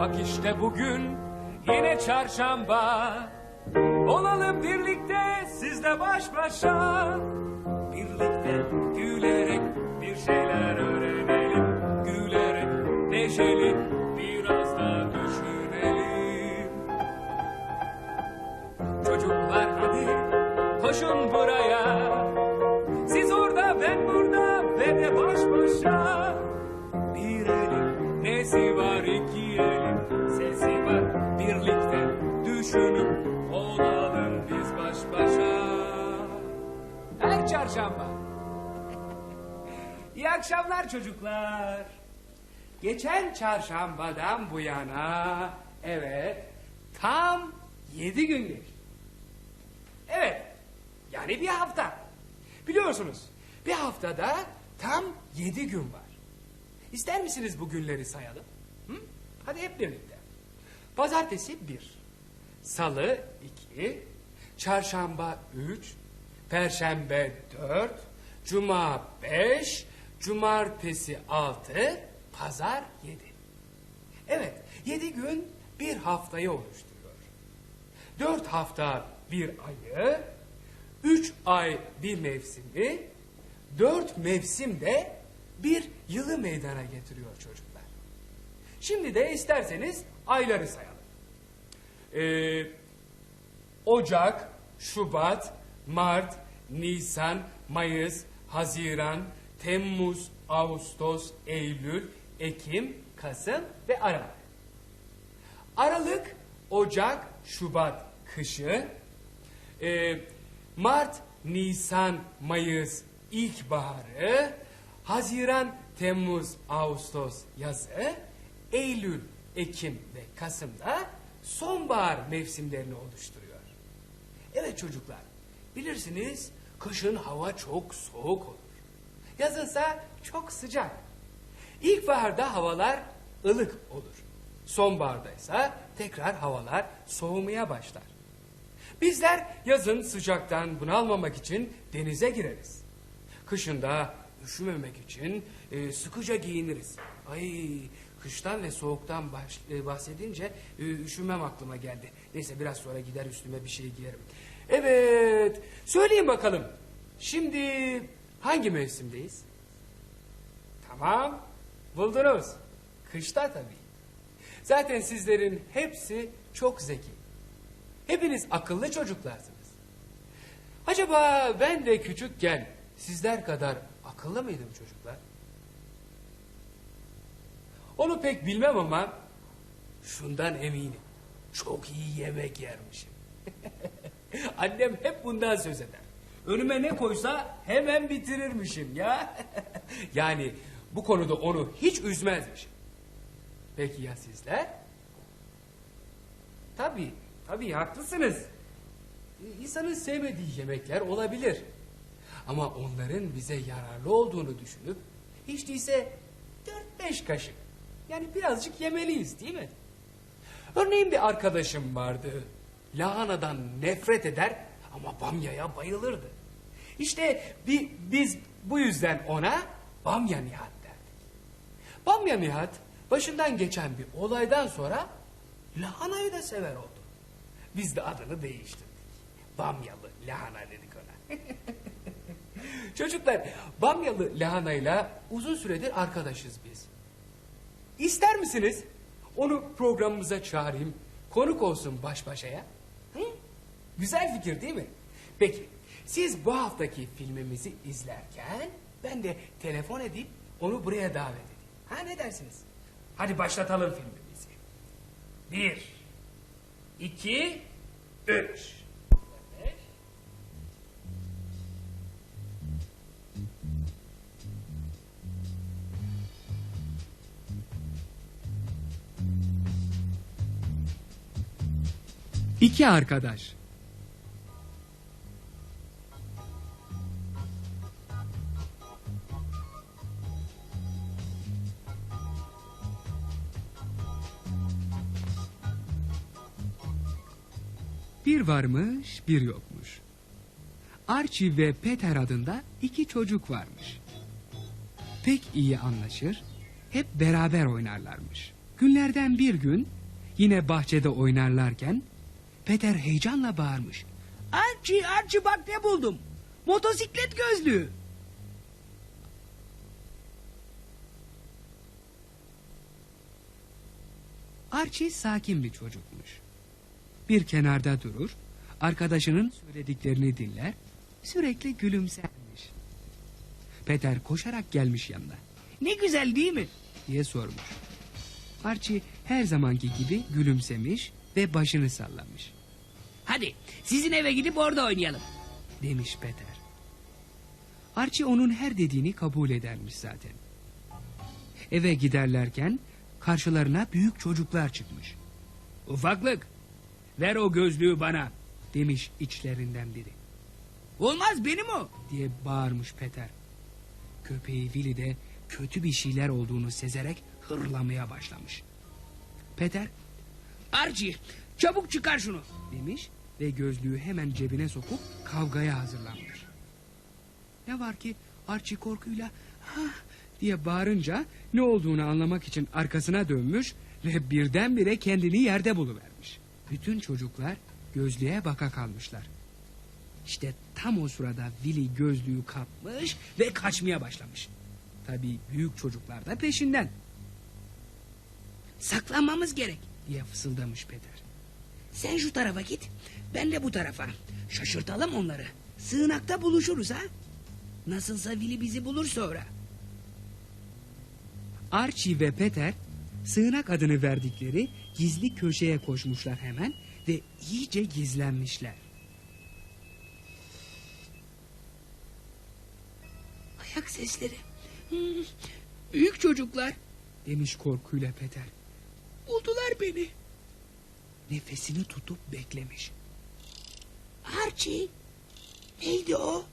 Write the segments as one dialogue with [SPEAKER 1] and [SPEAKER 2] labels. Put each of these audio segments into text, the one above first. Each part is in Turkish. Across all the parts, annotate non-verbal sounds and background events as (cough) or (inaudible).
[SPEAKER 1] Bak işte bugün yine çarşamba. Olalım birlikte sizle baş başa. Birlikte gülerek bir şeyler öğrenelim. Gülerek neşeli akşamlar çocuklar. Geçen çarşambadan bu yana evet tam yedi gün. Evet yani bir hafta. Biliyorsunuz bir haftada tam yedi gün var. İster misiniz bu günleri sayalım? Hı? Hadi hep birlikte. Pazartesi bir, salı iki, çarşamba üç, perşembe dört, cuma beş, cumartesi altı, pazar yedi. Evet, yedi gün bir haftayı oluşturuyor. Dört hafta bir ayı, üç ay bir mevsimi, dört mevsim de bir yılı meydana getiriyor çocuklar. Şimdi de isterseniz ayları sayalım. Ee, Ocak, Şubat, Mart, Nisan, Mayıs, Haziran, Temmuz, Ağustos, Eylül, Ekim, Kasım ve Aralık. Aralık, Ocak, Şubat kışı, ee, Mart, Nisan, Mayıs ilkbaharı, Haziran, Temmuz, Ağustos yazı, Eylül, Ekim ve Kasım'da sonbahar mevsimlerini oluşturuyor. Evet çocuklar, bilirsiniz kışın hava çok soğuk olur. Yazınsa çok sıcak. İlkbaharda havalar ılık olur. Sonbaharda ise tekrar havalar soğumaya başlar. Bizler yazın sıcaktan bunalmamak için denize gireriz. Kışında üşümemek için e, sıkıca giyiniriz. Ay kıştan ve soğuktan baş, e, bahsedince e, üşümem aklıma geldi. Neyse biraz sonra gider üstüme bir şey giyerim. Evet söyleyin bakalım. Şimdi hangi mevsimdeyiz? Tamam buldunuz. Kışta tabii. Zaten sizlerin hepsi çok zeki. Hepiniz akıllı çocuklarsınız. Acaba ben de küçükken sizler kadar akıllı mıydım çocuklar? Onu pek bilmem ama şundan eminim. Çok iyi yemek yermişim. (laughs) Annem hep bundan söz eder. Önüme ne koysa hemen bitirirmişim ya. (laughs) yani bu konuda onu hiç üzmezmişim. Peki ya sizler? Tabii, tabii haklısınız. İnsanın sevmediği yemekler olabilir. Ama onların bize yararlı olduğunu düşünüp hiç değilse dört beş kaşık yani birazcık yemeliyiz değil mi? Örneğin bir arkadaşım vardı. Lahanadan nefret eder ama bamyaya bayılırdı. İşte bir, biz bu yüzden ona Bamya Nihat derdik. Bamya Nihat başından geçen bir olaydan sonra lahanayı da sever oldu. Biz de adını değiştirdik. Bamyalı lahana dedik ona. (laughs) Çocuklar bamyalı lahanayla uzun süredir arkadaşız biz. İster misiniz onu programımıza çağırayım, konuk olsun baş başaya? Güzel fikir değil mi? Peki siz bu haftaki filmimizi izlerken ben de telefon edip onu buraya davet edeyim. Ha ne dersiniz? Hadi başlatalım filmimizi. Bir, iki, üç. İki arkadaş. Bir varmış, bir yokmuş. Archie ve Peter adında iki çocuk varmış. Pek iyi anlaşır, hep beraber oynarlarmış. Günlerden bir gün yine bahçede oynarlarken Peter heyecanla bağırmış.
[SPEAKER 2] Archie, Archie bak ne buldum. Motosiklet gözlüğü.
[SPEAKER 1] Archie sakin bir çocukmuş. Bir kenarda durur, arkadaşının söylediklerini dinler, sürekli gülümsermiş. Peter koşarak gelmiş yanına
[SPEAKER 2] Ne güzel değil mi?
[SPEAKER 1] diye sormuş. Archie her zamanki gibi gülümsemiş ve başını sallamış.
[SPEAKER 2] Hadi sizin eve gidip orada oynayalım.
[SPEAKER 1] demiş Peter. Archie onun her dediğini kabul edermiş zaten. Eve giderlerken karşılarına büyük çocuklar çıkmış.
[SPEAKER 2] Ufaklık ver o gözlüğü bana.
[SPEAKER 1] Demiş içlerinden biri.
[SPEAKER 2] Olmaz benim o.
[SPEAKER 1] diye bağırmış Peter. Köpeği Willy de kötü bir şeyler olduğunu sezerek hırlamaya başlamış. Peter
[SPEAKER 2] Archie çabuk çıkar şunu.
[SPEAKER 1] demiş ve gözlüğü hemen cebine sokup kavgaya hazırlanmış. Ne var ki Archie korkuyla ha diye bağırınca ne olduğunu anlamak için arkasına dönmüş ve birdenbire kendini yerde buluvermiş. Bütün çocuklar gözlüğe baka kalmışlar. İşte tam o sırada Willy gözlüğü kapmış ve kaçmaya başlamış. Tabii büyük çocuklar da peşinden
[SPEAKER 2] Saklanmamız gerek.
[SPEAKER 1] diye fısıldamış Peter.
[SPEAKER 2] Sen şu tarafa git. Ben de bu tarafa. Şaşırtalım onları. Sığınakta buluşuruz ha. Nasılsa Willy bizi bulur sonra.
[SPEAKER 1] Archie ve Peter sığınak adını verdikleri gizli köşeye koşmuşlar hemen ve iyice gizlenmişler.
[SPEAKER 2] Ayak sesleri. Hmm, Büyük çocuklar.
[SPEAKER 1] Demiş korkuyla Peter.
[SPEAKER 2] Buldular beni.
[SPEAKER 1] Nefesini tutup beklemiş.
[SPEAKER 2] Archie. Neydi o?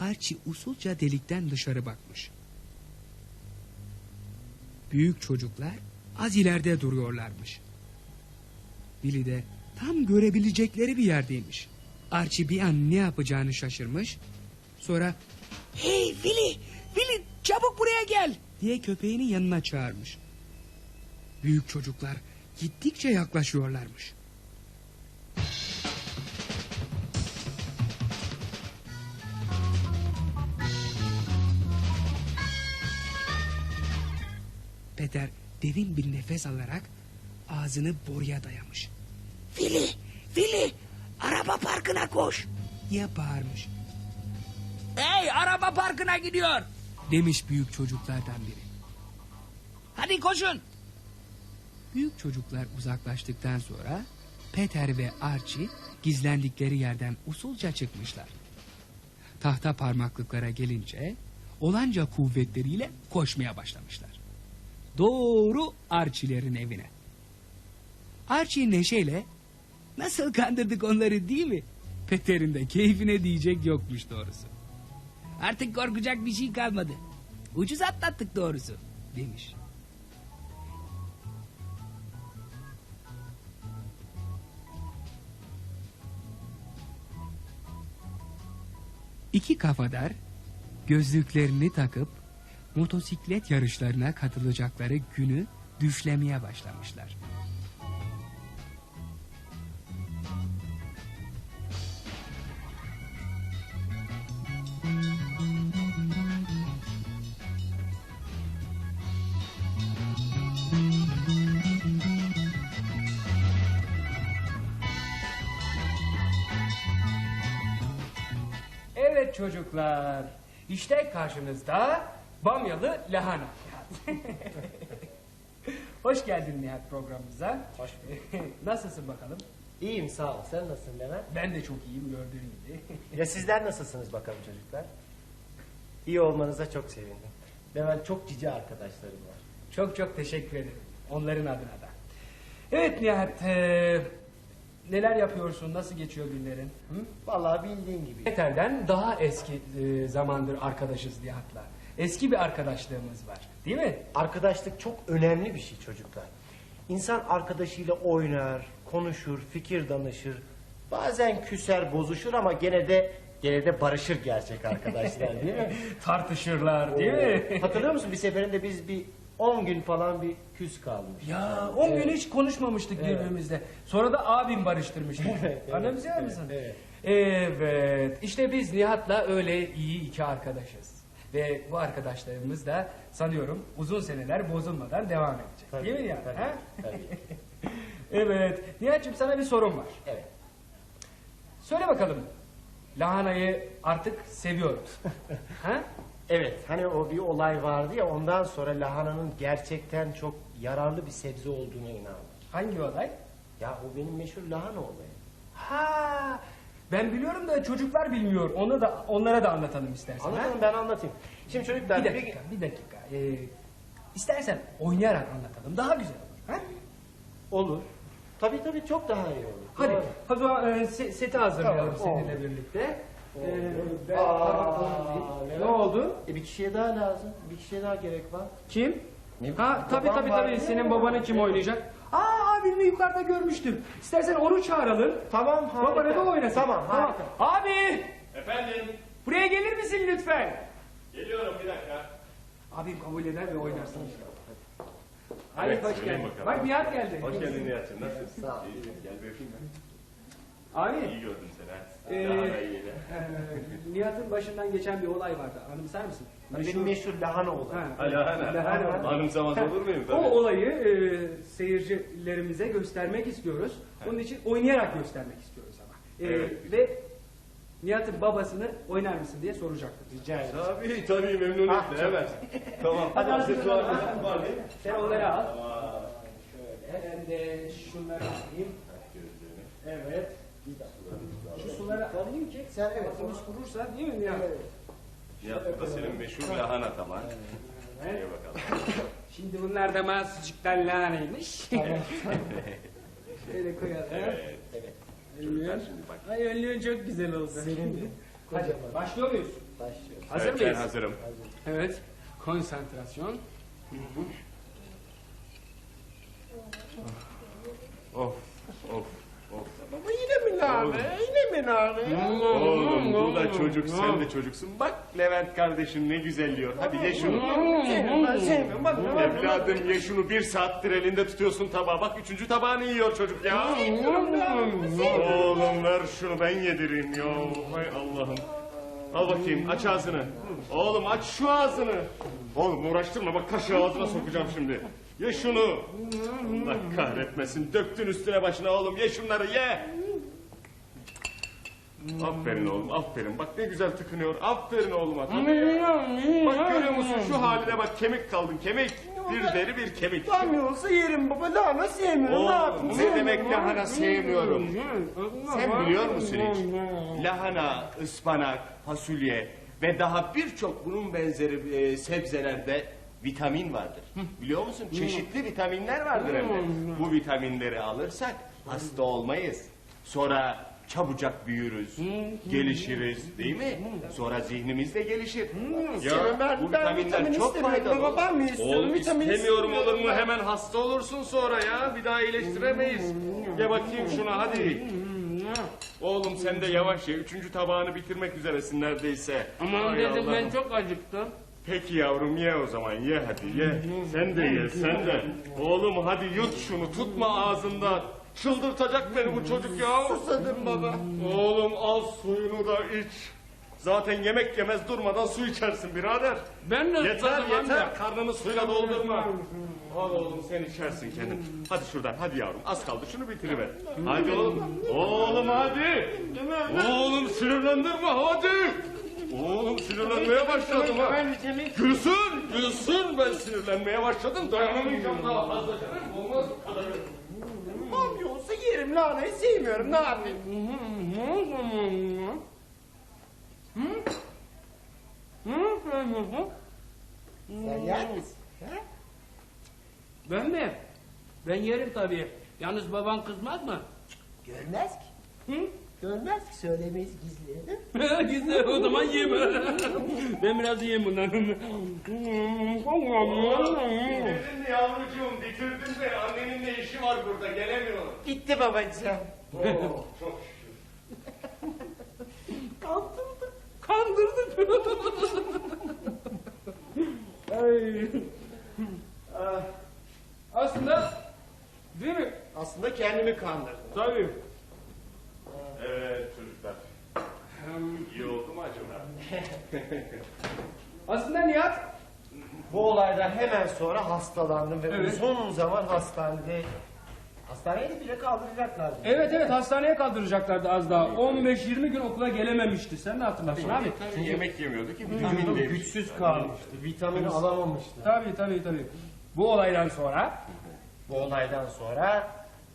[SPEAKER 1] Archie usulca delikten dışarı bakmış. Büyük çocuklar az ileride duruyorlarmış. Billy de tam görebilecekleri bir yerdeymiş. Archie bir an ne yapacağını şaşırmış. Sonra
[SPEAKER 2] Hey Willy. Willy çabuk buraya gel.
[SPEAKER 1] diye köpeğini yanına çağırmış. Büyük çocuklar gittikçe yaklaşıyorlarmış. Peter derin bir nefes alarak ağzını boruya dayamış
[SPEAKER 2] Willy. Willy. Araba parkına koş.
[SPEAKER 1] diye bağırmış.
[SPEAKER 2] Hey araba parkına gidiyor.
[SPEAKER 1] Demiş büyük çocuklardan biri.
[SPEAKER 2] Hadi koşun.
[SPEAKER 1] Büyük çocuklar uzaklaştıktan sonra Peter ve Archie gizlendikleri yerden usulca çıkmışlar. Tahta parmaklıklara gelince olanca kuvvetleriyle koşmaya başlamışlar. Doğru Archie'lerin evine. Archie neşeyle nasıl kandırdık onları değil mi? Peter'in de keyfine diyecek yokmuş doğrusu.
[SPEAKER 2] Artık korkacak bir şey kalmadı. Ucuz atlattık doğrusu.
[SPEAKER 1] demiş. İki kafadar gözlüklerini takıp motosiklet yarışlarına katılacakları günü düşlemeye başlamışlar. Evet çocuklar. İşte karşınızda bamyalı lahana. (laughs) Hoş geldin Nihat programımıza.
[SPEAKER 3] Hoş (laughs)
[SPEAKER 1] Nasılsın bakalım?
[SPEAKER 3] İyiyim sağ ol. Sen nasılsın Levent?
[SPEAKER 1] Ben de çok iyiyim gördüğün gibi. (laughs)
[SPEAKER 3] Ya sizler nasılsınız bakalım çocuklar? İyi olmanıza çok sevindim. Levent çok cici arkadaşlarım var.
[SPEAKER 1] çok çok teşekkür ederim. Onların adına da. Evet Nihat. eee, neler yapıyorsun? Nasıl geçiyor günlerin? Hı?
[SPEAKER 3] Vallahi bildiğin gibi.
[SPEAKER 1] Yeter'den daha eski e, zamandır arkadaşız Nihat'la. Eski bir arkadaşlığımız var. Değil mi?
[SPEAKER 3] Arkadaşlık çok önemli bir şey çocuklar. İnsan arkadaşıyla oynar, konuşur, fikir danışır. Bazen küser, bozuşur ama gene de gene de barışır gerçek arkadaşlar değil mi? (laughs)
[SPEAKER 1] Tartışırlar değil mi?
[SPEAKER 3] Hatırlıyor musun bir seferinde biz bir 10 gün falan bir küs kalmış.
[SPEAKER 1] Ya 10 gün hiç konuşmamıştık
[SPEAKER 3] Evet.
[SPEAKER 1] birbirimizle. Sonra da abim barıştırmıştı. (laughs)
[SPEAKER 3] Evet, evet,
[SPEAKER 1] Anlamıyor
[SPEAKER 3] evet,
[SPEAKER 1] musun?
[SPEAKER 3] evet.
[SPEAKER 1] Evet. İşte biz Nihat'la öyle iyi iki arkadaşız. Ve bu arkadaşlarımız da sanıyorum uzun seneler bozulmadan devam edecek.
[SPEAKER 3] Tabii,
[SPEAKER 1] Değil mi Nihat?
[SPEAKER 3] tabii,
[SPEAKER 1] ha?
[SPEAKER 3] tabii. (laughs)
[SPEAKER 1] evet. Nihat'cığım sana bir sorum var.
[SPEAKER 3] Evet.
[SPEAKER 1] Söyle bakalım. Lahanayı artık seviyoruz. (laughs) ha?
[SPEAKER 3] Evet hani o bir olay vardı ya ondan sonra lahananın gerçekten çok yararlı bir sebze olduğuna inandım.
[SPEAKER 1] Hangi olay?
[SPEAKER 3] Ya o benim meşhur lahana olayı.
[SPEAKER 1] Ha, ben biliyorum da çocuklar bilmiyor. Onu da onlara da anlatalım istersen.
[SPEAKER 3] Anlatalım ben anlatayım. Şimdi çocuklar
[SPEAKER 1] Bir dakika, bir dakika. Ee, istersen oynayarak anlatalım. Daha güzel olur. Ha?
[SPEAKER 3] Olur. Tabii tabii çok daha iyi olur.
[SPEAKER 1] Hadi,
[SPEAKER 3] Doğru.
[SPEAKER 1] hadi o, e, se- seti hazırlayalım
[SPEAKER 3] Tamam,
[SPEAKER 1] seninle birlikte. Ee, ben-
[SPEAKER 3] Aa,
[SPEAKER 1] ne oldu?
[SPEAKER 3] E bir kişiye daha lazım. Bir kişiye daha gerek var.
[SPEAKER 1] Kim?
[SPEAKER 3] Ne-
[SPEAKER 1] Ha, tabii
[SPEAKER 3] babam
[SPEAKER 1] tabii
[SPEAKER 3] var
[SPEAKER 1] tabii. Senin babanı kim oynayacak? Abimi yukarıda görmüştüm. İstersen onu çağıralım.
[SPEAKER 3] Tamam harika.
[SPEAKER 1] Babanı da oynasın.
[SPEAKER 3] Tamam harika.
[SPEAKER 1] Abi,
[SPEAKER 4] Efendim,
[SPEAKER 1] buraya gelir misin lütfen?
[SPEAKER 4] geliyorum bir dakika.
[SPEAKER 1] Abim kabul eder ve oynarsın. Hadi
[SPEAKER 4] Evet,
[SPEAKER 1] hoş geldin. Bak Nihat geldi.
[SPEAKER 4] Hoş geldin Nihat'cığım, nasılsın?
[SPEAKER 3] Sağ ol.
[SPEAKER 4] İyi, gel bir öpeyim ben.
[SPEAKER 1] Abi,
[SPEAKER 4] İyi gördüm seni ha.
[SPEAKER 1] Ee,
[SPEAKER 4] Daha da iyi. (laughs)
[SPEAKER 1] Nihat'ın başından geçen bir olay vardı. Anımsar mısın?
[SPEAKER 3] Benim meşhur lahana olayı.
[SPEAKER 1] Ha,
[SPEAKER 4] hala.
[SPEAKER 1] Lahana.
[SPEAKER 4] Anımsamaz olur muyum?
[SPEAKER 1] O
[SPEAKER 4] Tabii.
[SPEAKER 1] olayı e, seyircilerimize göstermek istiyoruz. Onun için oynayarak göstermek istiyoruz ama. E,
[SPEAKER 4] Evet.
[SPEAKER 1] Ve Nihat'ın babasını oynar mısın diye soracaktım.
[SPEAKER 3] Rica ederim.
[SPEAKER 4] Tabii tabii memnuniyetle
[SPEAKER 3] Ah, çok
[SPEAKER 4] hemen. (laughs) tamam.
[SPEAKER 1] Hadi
[SPEAKER 4] var değil mi?
[SPEAKER 1] Sen onları al. Şöyle. Ben de şunları alayım. Evet. Şu suları alayım ki
[SPEAKER 3] Sen evet.
[SPEAKER 1] ağzımız kurursa değil mi Nihat?
[SPEAKER 4] Nihat bu da senin meşhur lahana taban.
[SPEAKER 1] Evet.
[SPEAKER 4] İyi bakalım. (laughs)
[SPEAKER 1] Şimdi bunlar da mahsusçuktan lahanaymış. (laughs) Şöyle koyalım.
[SPEAKER 4] Evet.
[SPEAKER 3] Evet.
[SPEAKER 1] Ay önlüğün çok güzel oldu.
[SPEAKER 3] Senin
[SPEAKER 1] Hadi başlıyor muyuz?
[SPEAKER 3] başlıyoruz.
[SPEAKER 1] Hazır
[SPEAKER 4] evet,
[SPEAKER 1] mıyız?
[SPEAKER 4] Ben hazırım.
[SPEAKER 1] Evet. Konsantrasyon.
[SPEAKER 4] Of of of.
[SPEAKER 3] Baba yine mi nane? Yine mi nane?
[SPEAKER 4] Oğlum bu da çocuk sen de çocuksun. Bak Levent kardeşim ne güzel yiyor. Hadi ye şunu.
[SPEAKER 3] Sevmiyorum ben sevmiyorum. Bak
[SPEAKER 4] Evladım ye şunu bir saattir elinde tutuyorsun tabağı. Bak üçüncü tabağını yiyor çocuk ya. Oğlum ver şunu ben yedireyim ya. Hay Allah'ım. Al bakayım aç ağzını. Oğlum aç şu ağzını. Oğlum uğraştırma bak kaşığı ağzına sokacağım şimdi. Ye şunu. Allah kahretmesin. Döktün üstüne başına oğlum. Ye şunları ye. Aferin oğlum aferin. Bak ne güzel tıkınıyor. Aferin oğluma. Bak görüyor musun şu haline bak kemik kaldın kemik. Bir deri bir kemik.
[SPEAKER 3] Lahana olsa yerim baba. Lahana sevmiyorum. Ne yapayım?
[SPEAKER 4] Oğlum ne demek lahana sevmiyorum. Sen biliyor musun hiç? Lahana, ıspanak, fasulye ve daha birçok bunun benzeri e, sebzelerde vitamin vardır. Biliyor musun? Çeşitli vitaminler vardır hem de. Bu vitaminleri alırsak hasta olmayız. Sonra çabucak büyürüz, gelişiriz değil mi? Sonra zihnimiz de gelişir.
[SPEAKER 3] İstemem ben-
[SPEAKER 4] bu
[SPEAKER 3] ben
[SPEAKER 4] vitaminler
[SPEAKER 3] vitamin
[SPEAKER 4] çok
[SPEAKER 3] istemiyorum
[SPEAKER 4] faydalı.
[SPEAKER 3] baba, ben mi istiyorum?
[SPEAKER 4] Oğlum
[SPEAKER 3] Vitamin
[SPEAKER 4] istemiyorum olur mu? Hemen hasta olursun sonra ya. Bir daha iyileştiremeyiz. Ye bakayım şuna hadi. Oğlum sen de yavaş ye. Üçüncü tabağını bitirmek üzeresin neredeyse.
[SPEAKER 1] Aman
[SPEAKER 4] Hay
[SPEAKER 1] dedim ben
[SPEAKER 4] Allah'ım.
[SPEAKER 1] çok acıktım.
[SPEAKER 4] Peki yavrum ye o zaman ye hadi ye. Sen de ye sen de. Oğlum hadi yut şunu tutma ağzından. Çıldırtacak beni bu çocuk ya.
[SPEAKER 3] Susadım baba.
[SPEAKER 4] Oğlum al suyunu da iç. Zaten yemek yemez durmadan su içersin birader.
[SPEAKER 1] Ben de
[SPEAKER 4] Yeter
[SPEAKER 1] amca.
[SPEAKER 4] yeter karnını suyla doldurma. Al oğlum sen içersin kendin. Hadi şuradan hadi yavrum az kaldı şunu bitiriver. Hadi oğlum. Oğlum hadi. Oğlum sinirlendirme hadi. Oğlum sinirlenmeye başladım ha. Gülsün gülsün ben sinirlenmeye başladım dayanamayacağım daha fazla canım. Olmaz bu kadar.
[SPEAKER 3] Lahana olsa yerim. Lahanayı sevmiyorum. Ne yapayım? Sen yer misin? He?
[SPEAKER 5] Ben mi? Ben yerim tabii. Yalnız baban kızmaz mı?
[SPEAKER 3] Görmez ki. Görmez ki söylemeyiz gizli. (laughs)
[SPEAKER 1] Güzel o zaman yiyeyim. (laughs) ben biraz yiyeyim bundan.
[SPEAKER 4] Bitirdin mi yavrucuğum bitirdin mi? Annenin ne işi var burada gelemiyor.
[SPEAKER 3] Gitti babacığım.
[SPEAKER 4] Oo, çok
[SPEAKER 1] Ay. Ah, Aslında değil mi?
[SPEAKER 3] Aslında kendimi kandırdım.
[SPEAKER 1] Tabii.
[SPEAKER 4] Evet çocuklar. İyi oldu mu acaba? (laughs)
[SPEAKER 1] Aslında Nihat
[SPEAKER 3] Bu olaydan hemen sonra hastalandım ve
[SPEAKER 1] Evet.
[SPEAKER 3] uzun zaman hastanede hastaneye de bile kaldıracaklardı.
[SPEAKER 1] Evet evet hastaneye kaldıracaklardı az daha. 15-20 gün okula gelememişti. Sen de hatırlarsın abi.
[SPEAKER 4] Tabii yemek yemiyordu ki vitamin demiş.
[SPEAKER 3] güçsüz kalmıştı. Vitamini alamamıştı.
[SPEAKER 1] Tabii tabii tabii. Bu olaydan sonra
[SPEAKER 3] Bu olaydan sonra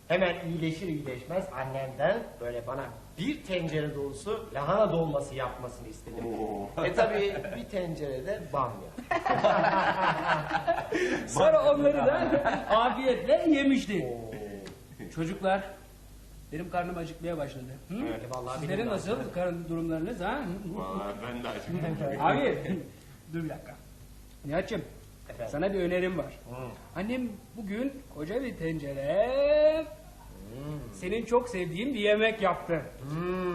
[SPEAKER 3] hemen iyileşir iyileşmez annemden böyle bana bir tencere dolusu lahana dolması yapmasını istedim.
[SPEAKER 4] Oo.
[SPEAKER 3] e tabi bir tencerede bamya. (laughs)
[SPEAKER 1] sonra onları da afiyetle yemişti. Çocuklar benim karnım acıkmaya başladı. Hı?
[SPEAKER 3] E vallahi
[SPEAKER 1] Sizlerin
[SPEAKER 3] benim de
[SPEAKER 1] nasıl karın durumlarınız ha?
[SPEAKER 4] Vallahi ben de acıktım. (laughs)
[SPEAKER 1] Abi dur bir dakika. Nihat'cığım
[SPEAKER 3] Efendim?
[SPEAKER 1] sana bir önerim var. Annem bugün koca bir tencere senin çok sevdiğin bir yemek yaptı.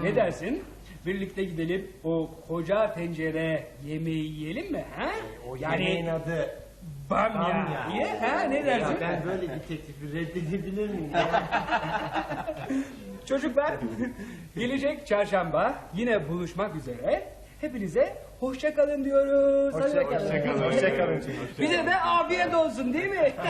[SPEAKER 1] Ne dersin? Birlikte gidelim o koca tencere yemeği yiyelim mi? Ha?
[SPEAKER 3] O yemeğin adı
[SPEAKER 1] Bamya.
[SPEAKER 3] bamya.
[SPEAKER 1] Ye, ha, ne dersin?
[SPEAKER 3] Ya ben böyle bir teklifi reddedebilir miyim? (laughs)
[SPEAKER 1] Çocuklar (laughs) gelecek çarşamba yine buluşmak üzere. Hepinize hoşça kalın diyoruz. Hoşça kalın.
[SPEAKER 3] Hoşçakalın. Hoşçakalın.
[SPEAKER 1] Bize de afiyet olsun değil mi? (laughs)